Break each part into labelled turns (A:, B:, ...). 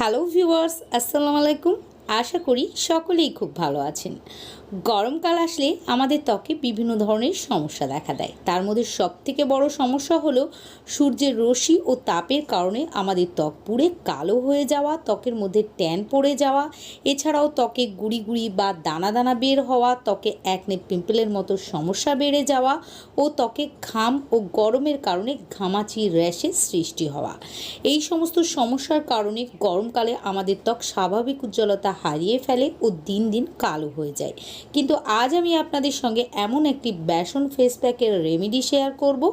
A: Hello viewers আসসালামু আলাইকুম আশা করি সকলেই খুব ভালো আছেন। গরমকাল আসলে আমাদের ত্বকে বিভিন্ন ধরনের সমস্যা দেখা দেয়। তার মধ্যে সবথেকে বড় সমস্যা হলো সূর্যের রশ্মি ও তাপের কারণে আমাদের ত্বক পুড়ে কালো হয়ে যাওয়া, ত্বকের মধ্যে ট্যান পড়ে যাওয়া। এছাড়াও ত্বকে গুড়ি গুড়ি বা দানা দানা বের হওয়া, ত্বকে একনে পিম্পলের মতো সমস্যা বেড়ে যাওয়া ও ত্বকে ঘাম ও গরমের কারণে ঘামাচি র্যাশের সৃষ্টি হওয়া। এই সমস্ত সমস্যার কারণে গরমকালে আমাদের ত্বক স্বাভাবিক উজ্জ্বলতা হারিয়ে ফেলে ও দিন দিন কালো হয়ে যায়। কিন্তু আজ আমি আপনাদের সঙ্গে এমন একটি বেসন ফেস প্যাকের রেমেডি শেয়ার করব,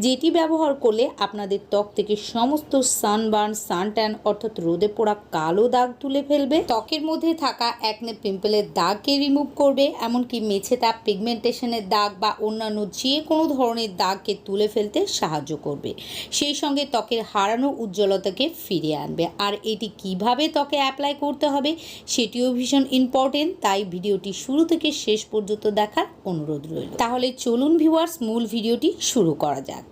A: যেটি ব্যবহার করলে আপনাদের ত্বক থেকে সমস্ত সানবার্ন সানট্যান অর্থাৎ রোদে পোড়া কালো দাগ তুলে ফেলবে। ত্বকের মধ্যে থাকা একনে পিম্পলের দাগকে রিমুভ করবে, এমনকি মেছে তাপ পিগমেন্টেশনের দাগ বা অন্যান্য যে কোনো ধরনের দাগকে তুলে ফেলতে সাহায্য করবে। সেই সঙ্গে ত্বকের হারানো উজ্জ্বলতাকে ফিরিয়ে আনবে। আর এটি কীভাবে ত্বকে অ্যাপ্লাই করতে হবে সেটিও ভীষণ ইম্পর্টেন্ট তাই ভিডিওটি শুরু থেকে শেষ পর্যন্ত দেখার অনুরোধ রইল। তাহলে চলুন ভিউয়ার্স মূল ভিডিওটি শুরু করা যাক।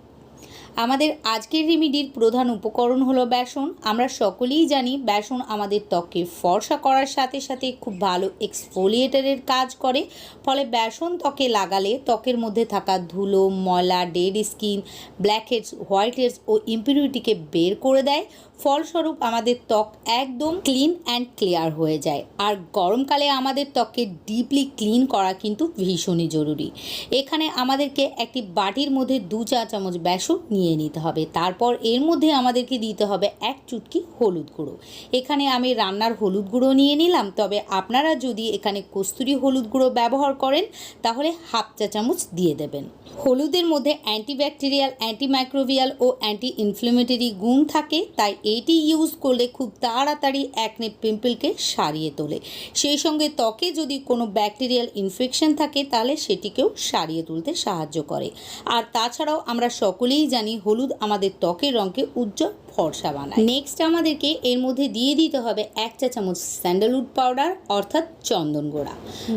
A: আমাদের আজকের রেমিডির প্রধান উপকরণ হলো বেসন। আমরা সকলেই জানি বেসন আমাদের ত্বককে ফর্সা করার সাথে সাথে খুব ভালো এক্সফোলিয়েটারের কাজ করে। ফলে বেসন ত্বকে লাগালে ত্বকের মধ্যে থাকা ধুলো, ময়লা dead skin black heads white heads ও ইম্পিউরিটিকে বের করে দেয়। ফলস্বরূপ আমাদের ত্বক একদম ক্লিন অ্যান্ড ক্লিয়ার হয়ে যায়। আর গরমকালে আমাদের ত্বককে ডিপলি ক্লিন করা কিন্তু ভীষণই জরুরি। এখানে আমাদেরকে একটি বাটির মধ্যে দু চা চামচ বেসন নিয়ে নিতে হবে। তারপর এর মধ্যে আমাদেরকে দিতে হবে এক চুটকি হলুদ গুঁড়ো। এখানে আমি রান্নার হলুদ গুঁড়ো নিয়ে নিলাম। তবে আপনারা যদি এখানে কস্তুরি হলুদ গুঁড়ো ব্যবহার করেন, তাহলে হাফ চা চামচ দিয়ে দেবেন। হলুদের মধ্যে অ্যান্টিব্যাকটেরিয়াল অ্যান্টিমাইক্রোবিয়াল ও অ্যান্টি ইনফ্লেমেটরি গুণ থাকে, তাই এইটি ইউজ করলে খুব তাড়াতাড়ি একনে পিম্পলকে সারিয়ে তোলে। সেই সঙ্গে ত্বকে যদি কোনো ব্যাকটেরিয়াল ইনফেকশন থাকে, তাহলে সেটিকেও সারিয়ে তুলতে সাহায্য করে। আর তাছাড়াও আমরা সকলেই জানি, হলুদ আমাদের ত্বকের রঙকে উজ্জ্বল ফর্সা বানায়। নেক্সট আমাদেরকে এর মধ্যে দিয়ে দিতে হবে এক চা চামচ স্যান্ডেলউড পাউডার অর্থাৎ চন্দন গোড়া।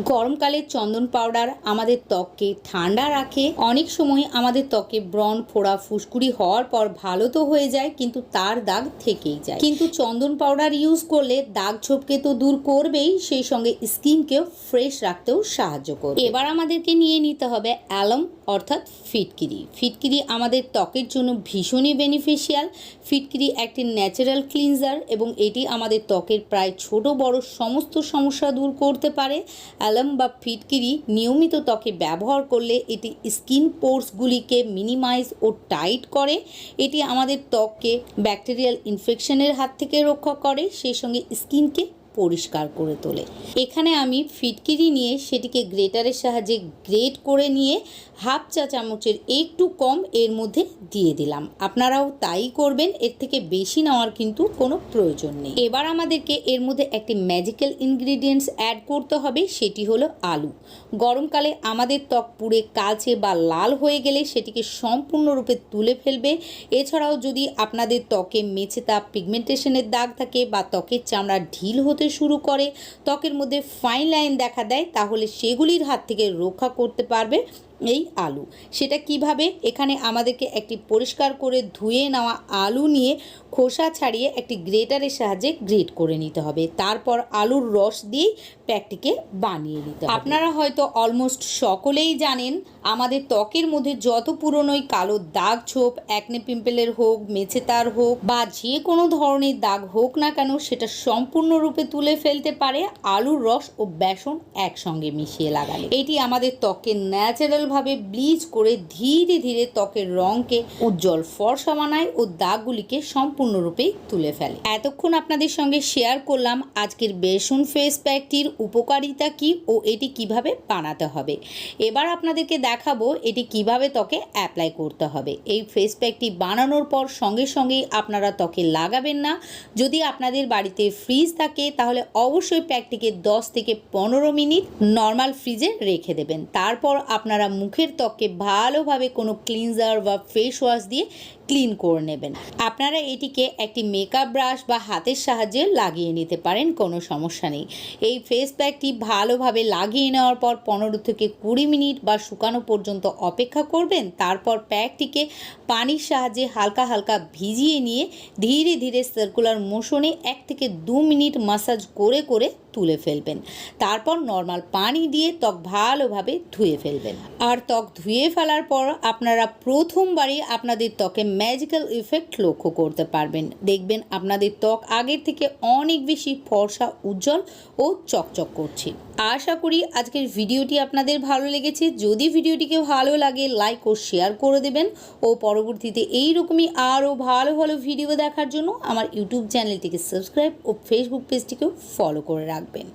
A: গরমকালে চন্দন পাউডার আমাদের ত্বককে ঠান্ডা রাখে। অনেক সময় আমাদের ত্বকে ব্রণ, ফোড়া, ফুসকুড়ি হওয়ার পর ভালো তো হয়ে যায়, কিন্তু তার দাগ থেকেই যায়। কিন্তু চন্দন পাউডার ইউজ করলে দাগ ছোপকে তো দূর করবেই সেই সঙ্গে স্কিনকেও ফ্রেশ রাখতেও সাহায্য করবে। এবার আমাদেরকে নিয়ে নিতে হবে অ্যালম অর্থাৎ ফিটকিরি। ফিটকিরি আমাদের ত্বকের জন্য ভীষণই বেনিফিশিয়াল ফিটকিরি একটি ন্যাচারাল ক্লিনজার এবং এটি আমাদের ত্বকের প্রায় ছোট বড় সমস্ত সমস্যা দূর করতে পারে। অ্যালম বা ফিটকিরি নিয়মিত ত্বকে ব্যবহার করলে এটি স্কিন পোর্সগুলিকে মিনিমাইজ ও টাইট করে। এটি আমাদের ত্বককে ব্যাকটেরিয়াল ইনফেকশনের হাত থেকে রক্ষা করে সেই সঙ্গে স্কিনকে পরিষ্কার করে তোলে। এখানে আমি ফিটকিরি নিয়ে সেটিকে গ্রেটারের সাহায্যে গ্রেট করে নিয়ে হাফ চা চামচের একটু কম এর মধ্যে দিয়ে দিলাম। আপনারাও তাই করবেন, এর থেকে বেশি নেওয়ার কিন্তু কোনো প্রয়োজন নেই। এবার আমাদেরকে এর মধ্যে একটি ম্যাজিক্যাল ইনগ্রিডিয়েন্টস অ্যাড করতে হবে, সেটি হলো আলু। গরমকালে আমাদের ত্বক পুড়ে কালচে বা লাল হয়ে গেলে সেটিকে সম্পূর্ণরূপে তুলে ফেলবে। এছাড়াও যদি আপনাদের ত্বকে মেছে তাপ পিগমেন্টেশনের দাগ থাকে বা ত্বকের চামড়া ঢিল হতে শুরু করে ত্বকের মধ্যে ফাইন লাইন দেখা দেয়, তাহলে সেগুলির হাত থেকে রক্ষা করতে পারবে। এই আলু। সেটা কীভাবে? এখানে আমাদেরকে একটি পরিষ্কার করে ধুয়ে নেওয়া আলু নিয়ে খোসা ছাড়িয়ে একটি গ্রেটারের সাহায্যে গ্রেট করে নিতে হবে। তারপর আলুর রস দিয়েই প্যাকটিকে বানিয়ে নিতে আপনারা হয়তো অলমোস্ট সকলেই জানেন, আমাদের ত্বকের মধ্যে যত পুরনোই কালো দাগ ছোপ একনে পিম্পলের হোক মেছেতার হোক, বা যে কোনো ধরনের দাগ হোক না কেন, সেটা সম্পূর্ণরূপে তুলে ফেলতে পারে। আলুর রস ও বেসন একসঙ্গে মিশিয়ে লাগালে। এটি আমাদের ত্বকের ন্যাচারাল ভাবে ব্লিচ করে ধীরে ধীরে ত্বকের রঙকে উজ্জ্বল ফর্সা বানায় ও দাগগুলিকে সম্পূর্ণরূপে তুলে ফেলে। এতক্ষণ আপনাদের সঙ্গে শেয়ার করলাম আজকের বেসন ফেস প্যাকটির উপকারিতা কি ও এটি কীভাবে বানাতে হবে। এবার আপনাদেরকে দেখাবো এটি কীভাবে ত্বকে অ্যাপ্লাই করতে হবে। এই ফেস প্যাকটি বানানোর পর সঙ্গে সঙ্গেই আপনারা ত্বকে লাগাবেন না। যদি আপনাদের বাড়িতে ফ্রিজ থাকে, তাহলে অবশ্যই প্যাকটিকে 10 থেকে পনেরো মিনিট নর্মাল ফ্রিজে রেখে দেবেন। তারপর আপনারা মুখের ত্বককে ভালোভাবে কোনো ক্লিনজার বা ফেস ওয়াশ দিয়ে ক্লিন করে নেবেন। আপনারা এটিকে একটি মেকআপ ব্রাশ বা হাতের সাহায্যে লাগিয়ে নিতে পারেন, কোনো সমস্যা নেই। এই ফেস প্যাকটি ভালোভাবে লাগিয়ে নেওয়ার পর পনেরো থেকে কুড়ি মিনিট বা শুকানো পর্যন্ত অপেক্ষা করবেন। তারপর প্যাকটিকে পানির সাহায্যে হালকা হালকা ভিজিয়ে নিয়ে ধীরে ধীরে সার্কুলার মোশনে এক থেকে দু মিনিট মাসাজ করে করে তুলে ফেলবেন। তারপর নর্মাল পানি দিয়ে ত্বক ভালোভাবে ধুয়ে ফেলবেন। আর ত্বক ধুয়ে ফেলার পর আপনারা প্রথমবারই আপনাদের ত্বকে ম্যাজিক্যাল ইফেক্ট লক্ষ্য করতে পারবেন। দেখবেন আপনাদের ত্বক আগের থেকে অনেক বেশি ফর্সা, উজ্জ্বল ও চকচক করছে। আশা করি আজকের ভিডিওটি আপনাদের ভালো লেগেছে। যদি ভিডিওটিকে ভালো লাগে লাইক ও শেয়ার করে দেবেন। ও পরবর্তীতে এইরকমই আরও ভালো ভালো ভিডিও দেখার জন্য আমার ইউটিউব চ্যানেলটিকে সাবস্ক্রাইব ও ফেসবুক পেজটিকেও ফলো করে রাখবেন।